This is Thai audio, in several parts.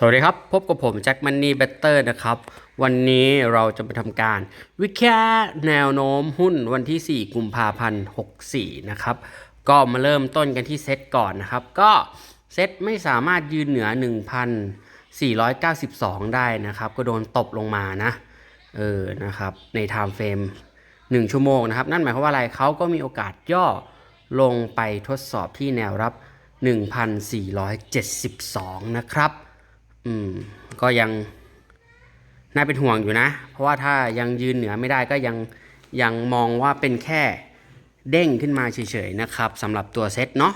สวัสดีครับ พบกับผมแจ็คมันนี่เบเตอร์นะครับ วันนี้เราจะมาทำการ วิเคราะห์แนวโน้มหุ้นวันที่ 4 กุมภาพันธ์ 64 นะครับ ก็มาเริ่มต้นกันที่เซตก่อนนะครับ ก็เซตไม่สามารถยืนเหนือ 1,492 ได้นะครับ ก็โดนตบลงมานะ เออ นะครับ ในไทม์เฟรม1 ชั่วโมงนะครับ นั่นหมายความว่าอะไรเขาก็มีโอกาสย่อลงไปทดสอบที่แนวรับ 1,472 นะครับ อืม ก็ยังน่าเป็นห่วงอยู่นะ เพราะว่าถ้ายังยืนเหนือไม่ได้ก็ยังยังมองว่าเป็นแค่เด้งขึ้นมาเฉยๆนะครับสำหรับตัวเซ็ตเนาะ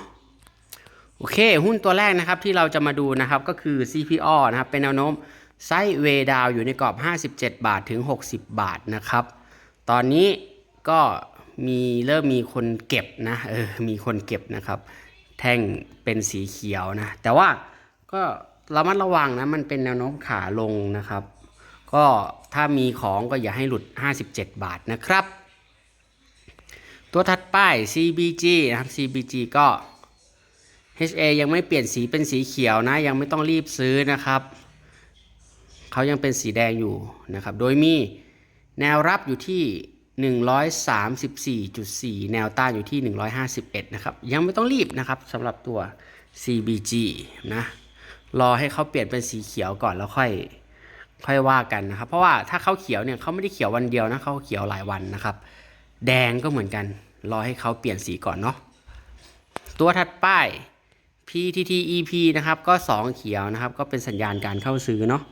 โอเค หุ้นตัวแรกนะครับที่เราจะมาดูนะครับก็คือ CPO นะครับเป็นแนวโน้มไซด์เวดาวอยู่ในกรอบ 57 บาทถึง 60 บาทนะครับ ตอนนี้ก็มีเริ่มมีคนเก็บนะเออมีคนเก็บนะครับ แท่งเป็นสีเขียวนะ แต่ว่าก็ ระมัดระวังนะมันเป็นแนวโน้มขาลงนะครับ ก็ถ้ามีของก็อย่าให้หลุด 57 บาทนะครับ ตัวถัดไป CBG นะครับ CBG ก็ HA ยังไม่เปลี่ยนสีเป็นสีเขียวนะ ยังไม่ต้องรีบซื้อนะครับเขายังเป็นสีแดงอยู่นะครับ โดยมีแนวรับอยู่ที่ 134.4 แนวต้านอยู่ที่ 151 นะครับ ยังไม่ต้องรีบนะครับสำหรับตัว CBG นะ รอให้เขาเปลี่ยนเป็นสีเขียวก่อนแล้วค่อยค่อยว่ากันนะครับ เพราะว่าถ้าเขาเขียวเนี่ยเขาไม่ได้เขียววันเดียวนะเขาเขียวหลายวันนะครับ แดงก็เหมือนกัน รอให้เขาเปลี่ยนสีก่อนเนาะตัวถัดไป PTT EP นะครับก็ 2 เขียวนะครับ ก็เป็นสัญญาณการเข้าซื้อเนาะ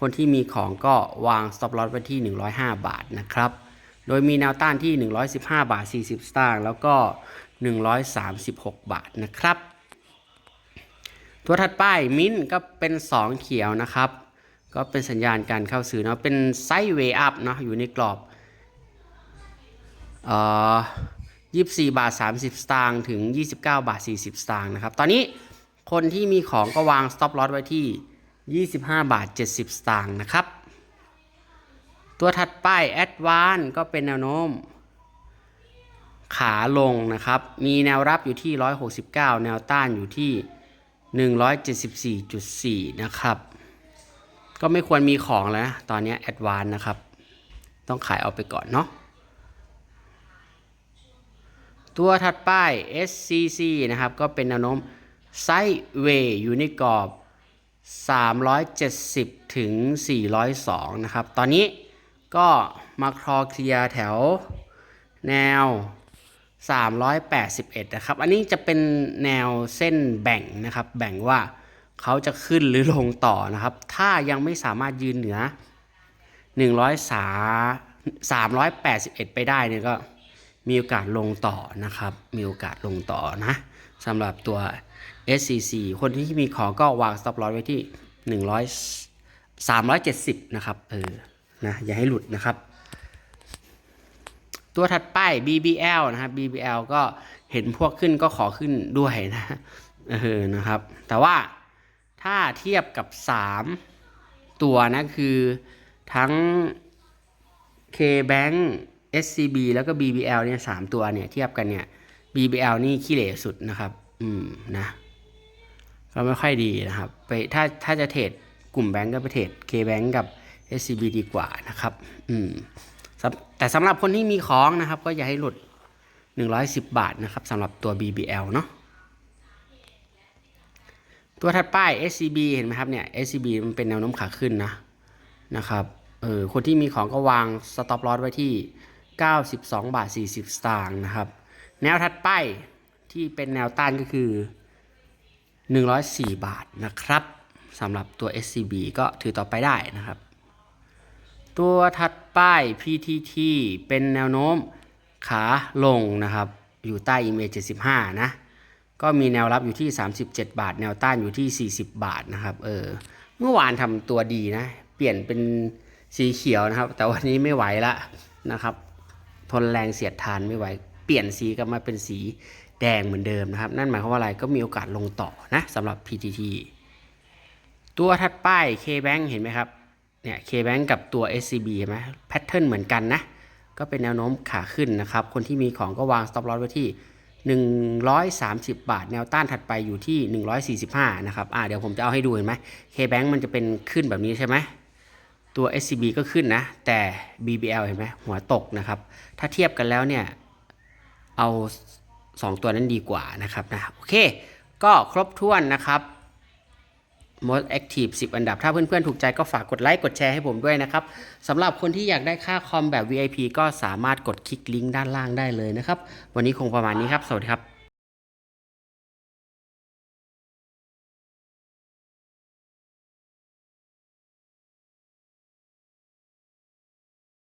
คนที่มีของก็วาง stop loss ไว้ที่ 105 บาทนะครับ โดยมีแนวต้านที่ 115 บาท 40 สตางค์แล้วก็ 136 บาทนะครับ ตัวถัดไปมิ้นก็เป็น 2 เขียวนะครับ ก็เป็นสัญญาณการเข้าซื้อเนาะเป็นไซด์เวย์อัพเนาะอยู่ในกรอบเอ่อ24 บาท 30 สตางค์ถึง 29 บาท 40 สตางค์นะครับ ตอนนี้คนที่มีของก็วาง stop loss ไว้ที่ 25 บาท 70 สตางค์นะครับ ตัวถัดไป Advance ก็เป็นแนวโน้ม ขาลงนะครับ มีแนวรับอยู่ที่ 169 แนวต้านอยู่ที่ 174.4 นะครับ ก็ไม่ควรมีของแล้วนะ ตอนนี้ Advance นะครับ ต้องขายเอาไปก่อนเนาะ ตัวถัดไป SCC นะครับ ก็เป็นแนวโน้มไซเวย์อยู่ในกรอบ 370 ถึง 402 นะครับ ตอนนี้ก็มาคลอเคลียร์แถวแนว 381 นะครับ อันนี้จะเป็นแนวเส้นแบ่งนะครับ แบ่งว่าเขาจะขึ้นหรือลงต่อนะครับ ถ้ายังไม่สามารถยืนเหนือ 103 381 ไปได้เนี่ยก็มีโอกาสลงต่อนะครับ มีโอกาสลงต่อนะสำหรับตัว SCC คนที่มีของก็วาง stop loss ไว้ที่ 100 370 นะครับ เออ นะ อย่าให้หลุดนะครับ ตัวถัดไป BBL นะครับ BBL ก็เห็นพวกขึ้นก็ขอขึ้นด้วยนะเออนะครับ แต่ว่าถ้าเทียบกับ 3 ตัวนะคือทั้ง K-Bank SCB แล้วก็ BBL เนี่ยสามตัวเนี่ยเทียบกันเนี่ย BBL นี่ขี้เหร่สุดนะครับ อืมนะก็ไม่ค่อยดีนะครับ ไปถ้าถ้าจะเทรดกลุ่มแบงก์ก็ไปเทรด K-Bank กับ SCB ดีกว่านะครับ อืม แต่สำหรับคนที่มีของนะครับ ก็อย่าให้หลุด 110 บาทนะครับสำหรับตัว BBL เนาะตัวถัดไป SCB เห็นไหมครับเนี่ย SCB มันเป็นแนวโน้มขาขึ้นนะนะครับเออคนที่มีของก็วาง stop loss ไว้ที่ 92 บาท 40 สตางค์นะครับ แนวถัดไปที่เป็นแนวต้านก็คือ 104 บาทนะครับสำหรับตัว SCB ก็ถือต่อไปได้นะครับ ตัวถัดไป PTT เป็นแนวโน้มขาลงนะครับ อยู่ใต้ EMA 75 นะ ก็มีแนวรับอยู่ที่ 37 บาท แนวต้านอยู่ที่ 40 บาทนะครับ เออ เมื่อวานทำตัวดีนะ เปลี่ยนเป็นสีเขียวนะครับ แต่วันนี้ไม่ไหวละนะครับ ทนแรงเสียดทานไม่ไหว เปลี่ยนสีกลับมาเป็นสีแดงเหมือนเดิมนะครับ นั่นหมายความว่าอะไรก็มีโอกาสลงต่อนะสำหรับ PTT ตัวถัดไป KBank เห็นไหมครับ เนี่ย KBank กับตัว SCB เห็นไหมแพทเทิร์นเหมือนกันนะ ก็เป็นแนวโน้มขาขึ้นนะครับ คนที่มีของก็วาง stop loss ไว้ที่ 130 บาท แนวต้านถัดไปอยู่ที่ 145 นะครับ อ่าเดี๋ยวผมจะเอาให้ดูเห็นไหม K-Bank มันจะเป็นขึ้นแบบนี้ใช่ไหมตัว SCB ก็ขึ้นนะ แต่ BBL เห็นไหมหัวตกนะครับ ถ้าเทียบกันแล้วเนี่ย เอา 2 ตัวนั้นดีกว่านะครับนะ โอเค ก็ครบถ้วนนะครับ most active 10 อันดับ ถ้าเพื่อนๆ ถูกใจก็ฝากกดไลค์กดแชร์ให้ผมด้วยนะครับสำหรับคนที่อยากได้ค่าคอมแบบ VIP ก็สามารถกดคลิกลิงก์ด้านล่างได้เลยนะครับ วันนี้คงประมาณนี้ครับ สวัสดีครับ